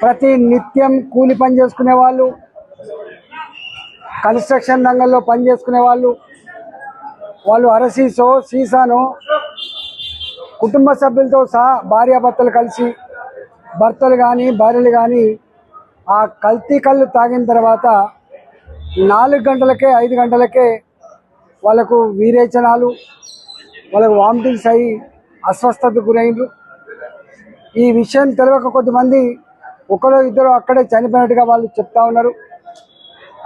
ప్రతి నిత్యం కూలి పని చేసుకునే వాళ్ళు కన్స్ట్రక్షన్ రంగంలో పని చేసుకునే వాళ్ళు వాళ్ళు అరసీసో సీసానో కుటుంబ సభ్యులతో సహా భార్యాభర్తలు కలిసి భర్తలు కానీ భార్యలు కానీ ఆ కల్తీ కళ్ళు తాగిన తర్వాత నాలుగు గంటలకే ఐదు గంటలకే వాళ్ళకు వీరేచనాలు వాళ్ళకు వామిటింగ్స్ అయ్యి అస్వస్థతకు గురైండ్రు. ఈ విషయం తెలియక కొద్దిమంది ఒకరో ఇద్దరు అక్కడే చనిపోయినట్టుగా వాళ్ళు చెప్తా ఉన్నారు.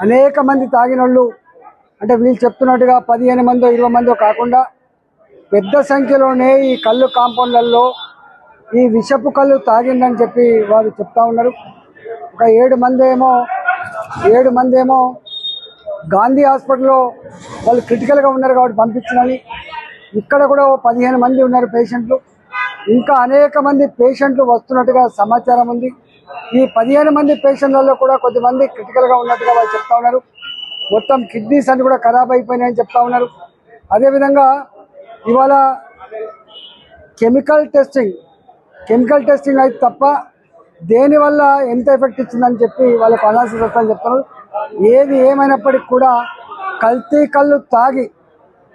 అనేక మంది తాగినోళ్ళు అంటే వీళ్ళు చెప్తున్నట్టుగా పదిహేను మందో ఇరవై మందో కాకుండా పెద్ద సంఖ్యలోనే ఈ కళ్ళు కాంపౌండ్లలో ఈ విషపు కళ్ళు తాగిందని చెప్పి వారు చెప్తా ఉన్నారు. ఒక ఏడు మంది ఏమో ఏడు మంది ఏమో గాంధీ హాస్పిటల్లో వాళ్ళు క్రిటికల్గా ఉన్నారు కాబట్టి పంపించినని ఇక్కడ కూడా పదిహేను మంది ఉన్నారు పేషెంట్లు. ఇంకా అనేక మంది పేషెంట్లు వస్తున్నట్టుగా సమాచారం ఉంది. ఈ పదిహేను మంది పేషెంట్లలో కూడా కొద్దిమంది క్రిటికల్గా ఉన్నట్టుగా వాళ్ళు చెప్తా ఉన్నారు. మొత్తం కిడ్నీస్ అన్ని కూడా ఖరాబ్ అయిపోయినాయని చెప్తా ఉన్నారు. అదేవిధంగా ఇవాళ కెమికల్ టెస్టింగ్ కెమికల్ టెస్టింగ్ అయితే తప్ప దేనివల్ల ఎంత ఎఫెక్ట్ ఇచ్చిందని చెప్పి వాళ్ళకు అనాలసిస్ వస్తుందని చెప్తున్నారు. ఏది ఏమైనప్పటికీ కూడా కల్తీ కళ్ళు తాగి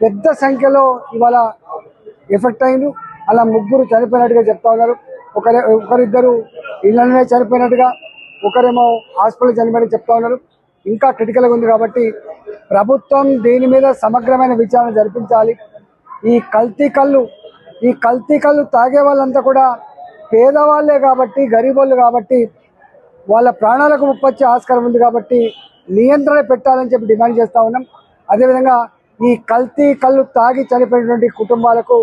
పెద్ద సంఖ్యలో ఇవాళ ఎఫెక్ట్ అయింది అలా ముగ్గురు చనిపోయినట్టుగా చెప్తా ఉన్నారు. ఒకరి ఒకరిద్దరు ఇళ్ళనే చనిపోయినట్టుగా ఒకరేమో హాస్పిటల్ చనిపోయినట్టు చెప్తా ఉన్నారు. ఇంకా క్రిటికల్గా ఉంది కాబట్టి ప్రభుత్వం దీని మీద సమగ్రమైన విచారణ జరిపించాలి. ఈ కల్తీ కళ్ళు ఈ కల్తీ కళ్ళు తాగే వాళ్ళంతా కూడా పేదవాళ్ళే కాబట్టి గరీబోళ్ళు కాబట్టి వాళ్ళ ప్రాణాలకు ముప్పొచ్చే ఆస్కారం ఉంది కాబట్టి నియంత్రణ పెట్టాలని చెప్పి డిమాండ్ చేస్తూ ఉన్నాం. అదేవిధంగా ఈ కల్తీ కళ్ళు తాగి చనిపోయినటువంటి కుటుంబాలకు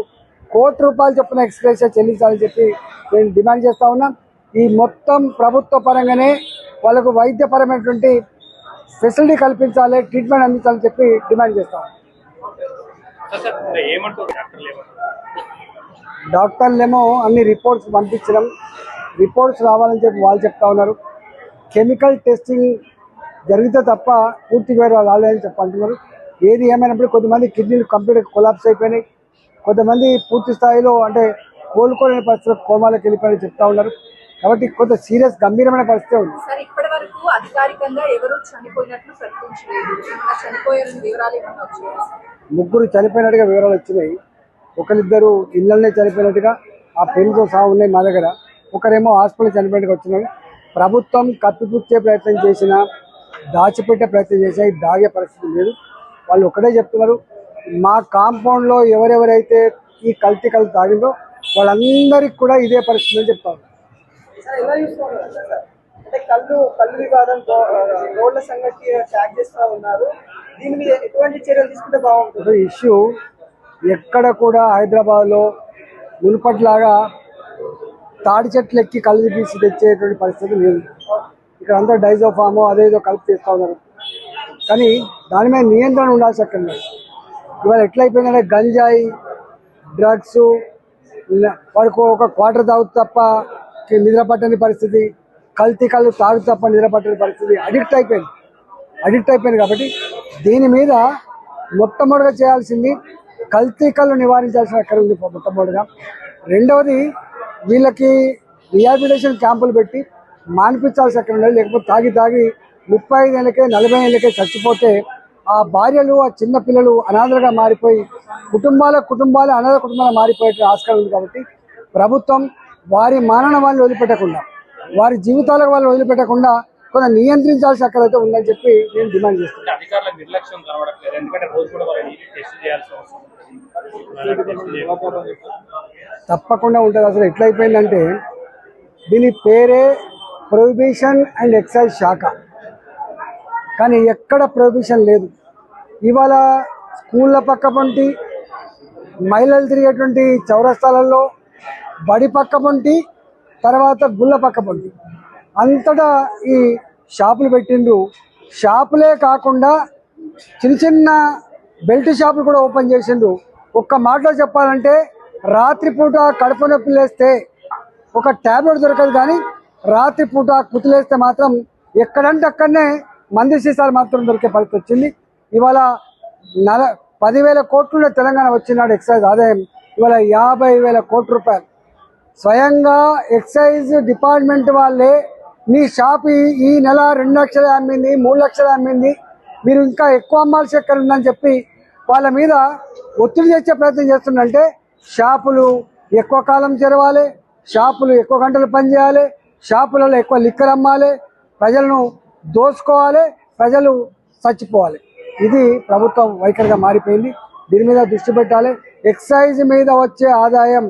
కోటి రూపాయలు చొప్పున ఎక్స్గ్రేషియా చెల్లించాలని చెప్పి నేను డిమాండ్ చేస్తూ ఉన్నాం. ఈ మొత్తం ప్రభుత్వ పరంగానే వాళ్ళకు వైద్యపరమైనటువంటి ఫెసిలిటీ కల్పించాలి ట్రీట్మెంట్ అందించాలని చెప్పి డిమాండ్ చేస్తాం డాక్టర్లేమో అన్ని రిపోర్ట్స్ పంపించడం రిపోర్ట్స్ రావాలని చెప్పి వాళ్ళు చెప్తా ఉన్నారు. కెమికల్ టెస్టింగ్ జరిగితే తప్ప పూర్తి వేరు రాలేదని చెప్పి అంటున్నారు. ఏది ఏమైనప్పుడు కొంతమంది కిడ్నీలు కంప్లీట్ కొలాప్స్ అయిపోయినాయి. కొంతమంది పూర్తి స్థాయిలో అంటే కోలుకోలేని పరిస్థితుల్లో కోమాలకు వెళ్ళిపోయి చెప్తా ఉన్నారు. కాబట్టి కొంత సీరియస్ గంభీరమైన పరిస్థితి ఉంది. సార్ ఇప్పటి వరకు అధికారికంగా ఎవరు చనిపోయినట్లు ప్రకటించలేదు. ఏమన్నా చనిపోయారని వివరాలు ఏమన్నా వచ్చాయా? ముగ్గురు చనిపోయినట్టుగా వివరాలు వచ్చినాయి. ఒకరిద్దరు ఇళ్ళనే చనిపోయినట్టుగా ఆ పెళ్ళితో సహా ఉన్నాయి మా దగ్గర. ఒకరేమో హాస్పిటల్ చనిపోయినట్టుగా వచ్చినాయి ప్రభుత్వం కప్పిపుచ్చే ప్రయత్నం చేసినా దాచిపెట్టే ప్రయత్నం చేసినా దాగే పరిస్థితి లేదు. వాళ్ళు ఒకటే చెప్తున్నారు మా కాంపౌండ్లో ఎవరెవరైతే ఈ కల్తీ కల్తీ తాగిందో వాళ్ళందరికీ కూడా ఇదే పరిస్థితి అని చెప్తారు. సార్ ఎలా చూసుకోవాలి? సార్ అంటే కళ్ళు కళ్ళు వివాదం రో- రోడ్ల సంగతి ట్యాగ్ చేస్తూ ఉన్నారు. దీని మీద ఎటువంటి చర్యలు తీసుకుంటే బాగుంటుంది? ఇష్యూ ఎక్కడ కూడా హైదరాబాద్లో మునుపట్లాగా తాడి చెట్లు ఎక్కి కళ్ళు తీసి తెచ్చేటువంటి పరిస్థితి లేదు. ఇక్కడ అంతా డైజోఫాము అదేదో కలిపి చేస్తూ ఉన్నారు. కానీ దాని మీద నియంత్రణ ఉండాల్సి అక్కడ. ఇవాళ ఎట్లయిపోయిందంటే గంజాయి డ్రగ్స్ వాడికి ఒక క్వార్టర్ తాగు తప్ప నిద్ర పట్టని పరిస్థితి కల్తీ కళ్ళు తాగు తప్ప నిద్ర పట్టని పరిస్థితి అడిక్ట్ అయిపోయింది. అడిక్ట్ అయిపోయింది కాబట్టి దీని మీద మొట్టమొదటిగా చేయాల్సింది కల్తీ కళ్ళు నివారించాల్సిన అక్కడ ఉంది మొట్టమొదటిగా. రెండవది వీళ్ళకి రిహాబిలిటేషన్ క్యాంపులు పెట్టి మానిపించాల్సి అక్కడ ఉండదు లేకపోతే తాగి తాగి ముప్పై ఐదు ఏళ్ళకే నలభై ఏళ్ళకే చచ్చిపోతే ఆ భార్యలు ఆ చిన్న పిల్లలు అనాథలుగా మారిపోయి కుటుంబాల కుటుంబాలు అనాథ కుటుంబాలు మారిపోయే ఆస్కారం ఉంది కాబట్టి ప్రభుత్వం వారి మానవ వాళ్ళని వదిలిపెట్టకుండా వారి జీవితాలకు వాళ్ళు వదిలిపెట్టకుండా కొంత నియంత్రించాల్సిన అక్కడైతే ఉందని చెప్పి నేను డిమాండ్ చేస్తున్నాను. తప్పకుండా ఉంటుంది. అసలు ఎట్లయిపోయిందంటే దీని పేరే ప్రొహిబిషన్ అండ్ ఎక్సైజ్ శాఖ కానీ ఎక్కడ ప్రొహిబిషన్ లేదు. ఇవాళ స్కూళ్ళ పక్క పొంటి మహిళలు తిరిగేటువంటి చౌరస్తాలలో బడి పక్కపొంటి తర్వాత గుళ్ళ పక్కపొంటి అంతటా ఈ షాపులు పెట్టిండ్రు. షాపులే కాకుండా చిన్న చిన్న బెల్ట్ షాపులు కూడా ఓపెన్ చేసిండ్రు. ఒక్క మాటలో చెప్పాలంటే రాత్రిపూట కడుపు నొప్పి లేస్తే ఒక ట్యాబ్లెట్ దొరకదు కానీ రాత్రిపూట కుతులేస్తే మాత్రం ఎక్కడంటే అక్కడనే మంది సీసాలు మాత్రం దొరికే పరిస్థితి వచ్చింది. ఇవాళ నల పదివేల కోట్లలో తెలంగాణ వచ్చినాడు ఎక్సైజ్ ఆదాయం. ఇవాళ యాభై వేల కోట్ల రూపాయలు. స్వయంగా ఎక్సైజ్ డిపార్ట్మెంట్ వాళ్ళే మీ షాప్ ఈ- నెల రెండు లక్షలు అమ్మింది మూడు లక్షలు అమ్మింది మీరు ఇంకా ఎక్కువ అమ్మాల్సి ఎక్కడ ఉందని చెప్పి వాళ్ళ మీద ఒత్తిడి తెచ్చే ప్రయత్నం చేస్తుందంటే షాపులు ఎక్కువ కాలం తెరవాలి షాపులు ఎక్కువ గంటలు పనిచేయాలి షాపులలో ఎక్కువ లిక్కర్ అమ్మాలి ప్రజలను దోసుకోవాలి ప్రజలు చచ్చిపోవాలి. ఇది ప్రభుత్వం వైఖరిగా మారిపోయింది. దీని మీద దృష్టి పెట్టాలి. ఎక్సైజ్ మీద వచ్చే ఆదాయం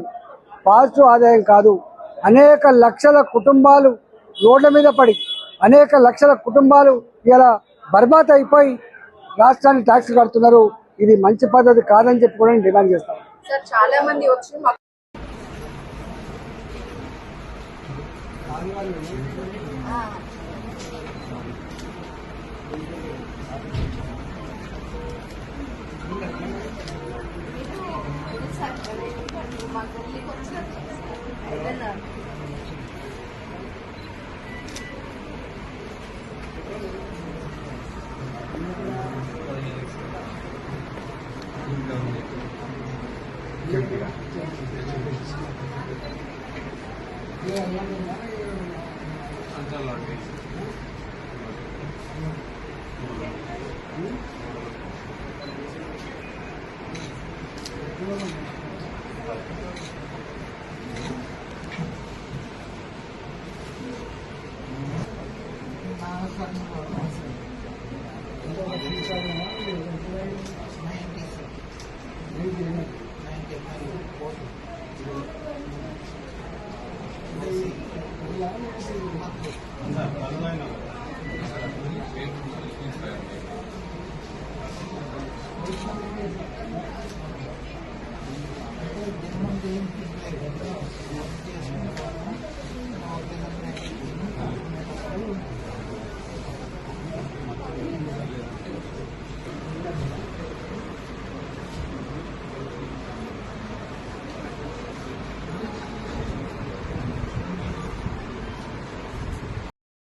పాజిటివ్ ఆదాయం కాదు. అనేక లక్షల కుటుంబాలు రోడ్ల మీద పడి అనేక లక్షల కుటుంబాలు ఇలా బర్బాత్ అయిపోయి రాష్ట్రాన్ని ట్యాక్స్ కడుతున్నారు. ఇది మంచి పద్ధతి కాదని చెప్పి కూడా డిమాండ్ చేస్తాను చాలా మంది వచ్చి Yeah, yeah, yeah. Until I get it. Until I get it. Thank you. Thank you.